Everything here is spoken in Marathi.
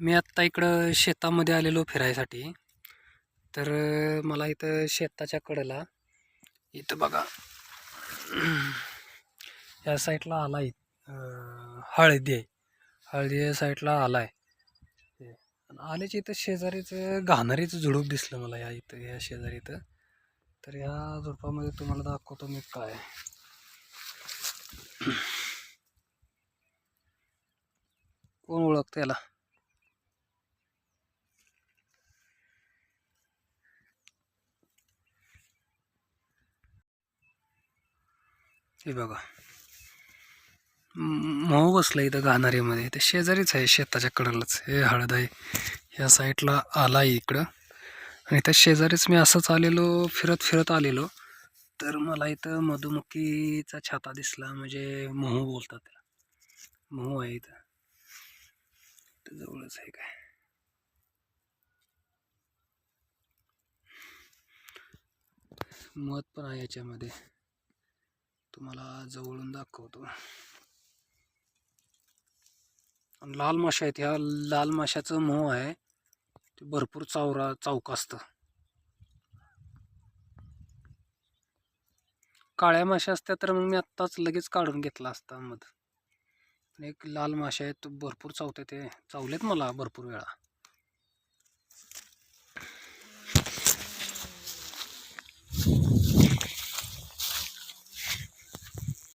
मी आत्ता इकडं शेतामध्ये आलेलो फिरायसाठी. तर मला इथं शेताच्या कडेला इथं बघा. या साईडला आला हळदी आहे. हळदी या साईडला आला आहे आल्याच्या इथं शेजारीच घाणारीचं झुडूप दिसलं मला या इथं या शेजारी इथं तर या झुडपामध्ये तुम्हाला दाखवतो मी काय. कोण ओळखतं याला? हे बघा. मऊ बसलं इथं घाणारीमध्ये ते शेजारीच आहे शेताच्या कडेलाच. हे हळद आहे. ह्या साईडला आला आहे इकडं. आणि त्या शेजारीच मी असंच आलेलो फिरत फिरत आलेलो. तर मला इथं मधुमक्खीचा छाता दिसला म्हणजे महू बोलतात त्याला. मोहू आहे इथं. इथं जवळच आहे काय? मध पण आहे याच्यामध्ये. तुम्हाला जवळून दाखवतो. आणि लाल माशा आहेत. ह्या लाल माशाचं मोह आहे. ते भरपूर चावरा चौक असतं. काळ्या माशा असत्या तर मग मी आत्ताच लगेच काढून घेतला असता मध. एक लाल माशा आहेत. तो भरपूर चावते ते. चावलेत मला भरपूर वेळा.